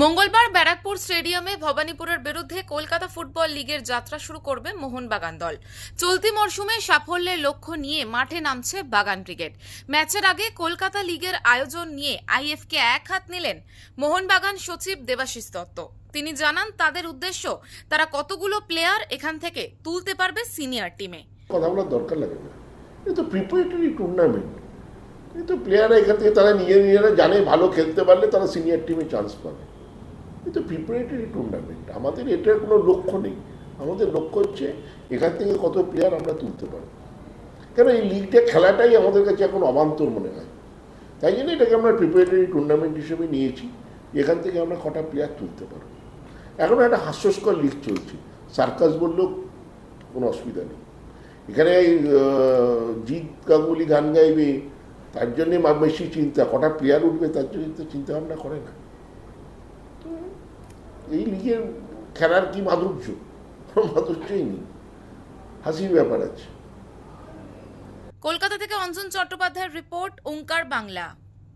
মঙ্গলবার ব্যারাকপুর স্টেডিয়ামে ভবানীপুরের বিরুদ্ধে কলকাতা ফুটবল লিগের যাত্রা শুরু করবে মোহনবাগান দল। চলতি মরশুমে সাফল্যের লক্ষ্য নিয়ে মাঠে নামছে বাগান ক্রিকেট। ম্যাচের আগে কলকাতা লিগের আয়োজন নিয়ে আইএফকে এক হাত নিলেন মোহনবাগান সচিব দেবাশিস দত্ত। তিনি জানান, তাদের উদ্দেশ্য, তারা কতগুলো প্লেয়ার এখান থেকে তুলতে পারবে সিনিয়র টিমে দরকার লাগে টুর্নামেন্ট এই তো প্লেয়াররা এখান থেকে তারা নিজে নিজেরা জানে, ভালো খেলতে পারলে তারা সিনিয়র টিমে চান্স পাবে। এই তো প্রিপারেটরি টুর্নামেন্ট আমাদের এটার কোনো লক্ষ্য নেই। আমাদের লক্ষ্য হচ্ছে এখান থেকে কত প্লেয়ার আমরা তুলতে পারব। কেন এই লিগটা খেলাটাই আমাদের কাছে এখন অবান্তর মনে হয়। তাই জন্য এটাকে আমরা প্রিপারেটরি টুর্নামেন্ট হিসেবে নিয়েছি এখান থেকে আমরা কটা প্লেয়ার তুলতে পারব। এখন একটা হাস্যস্কর লিগ চলছে। সার্কাস বললেও কোনো অসুবিধা নেই। এখানে জিৎ গাঙ্গুলি গান গাইবে, তার জন্যে মা- বেশি চিন্তা, কটা প্লেয়ার উঠবে তার জন্য তো চিন্তা ভাবনা করে না। এই লিগে খেলার কি মাধুর্য? কোনো মাধুর্যই নেই। হাসির ব্যাপার আছে। কলকাতা থেকে অঞ্জন চট্টোপাধ্যায়ের রিপোর্ট, ওঙ্কার বাংলা।